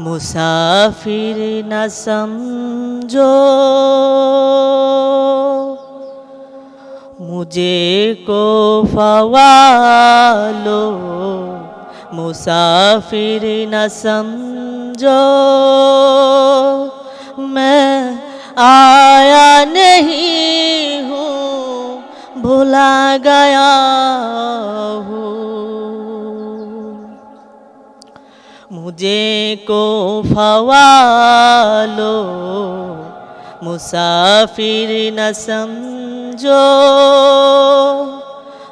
मुसाफिर न समझो। मुझे को फवालो, मुसाफिर न समझो। मैं आया नहीं हूँ, भुला गया मुझे को फवालो, मुसाफिर न समझो।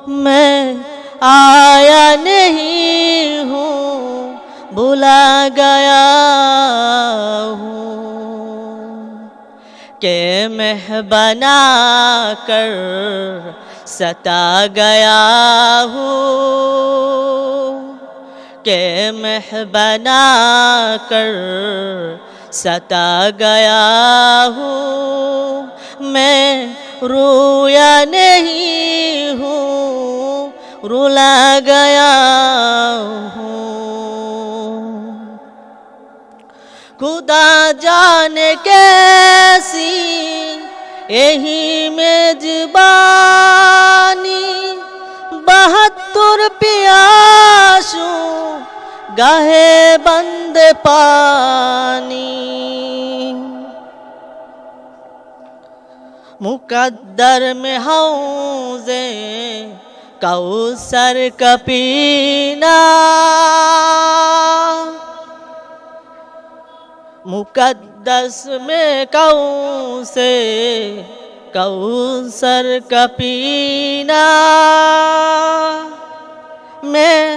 मैं आया नहीं हूँ, भुला गया हूँ। के मह बना कर सता गया हूँ। के मैं बना कर सता गया हूँ। मैं रोया नहीं हूँ, रुला गया हूँ। खुदा जाने कैसी यही मेजबानी, बहत्तर प्यासू गाहे बंद पानी। मुकद्दर में हौजे कौसर कपीना मुकद्दस में कौ से कौसर कपीना मैं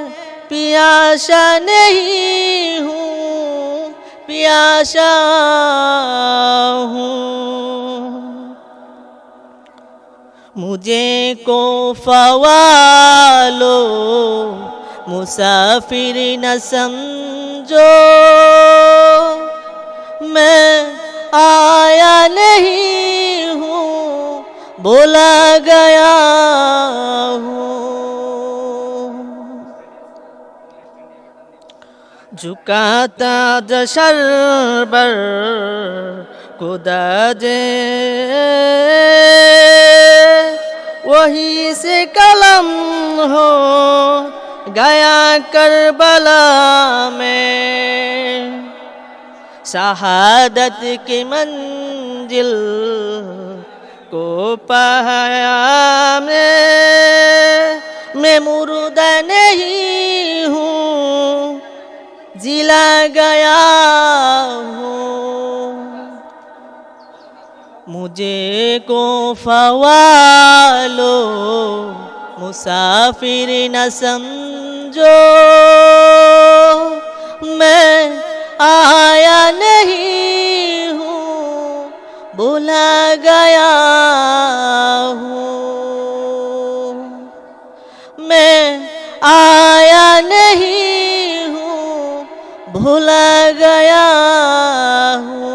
पियासा नहीं हूँ, पियासा हूँ। मुझे को फवालो, मुसाफिर न समझो। मैं आया नहीं हूँ, बोला गया हूँ। झुकाता जशर बर खुदाजे वही से कलम हो गया करबला में। शहादत की मंजिल को पाया मैं। मैं मुर्दा जिला गया हो। मुझे को फवालो मुसाफिर न समझो। भुला गया हूँ।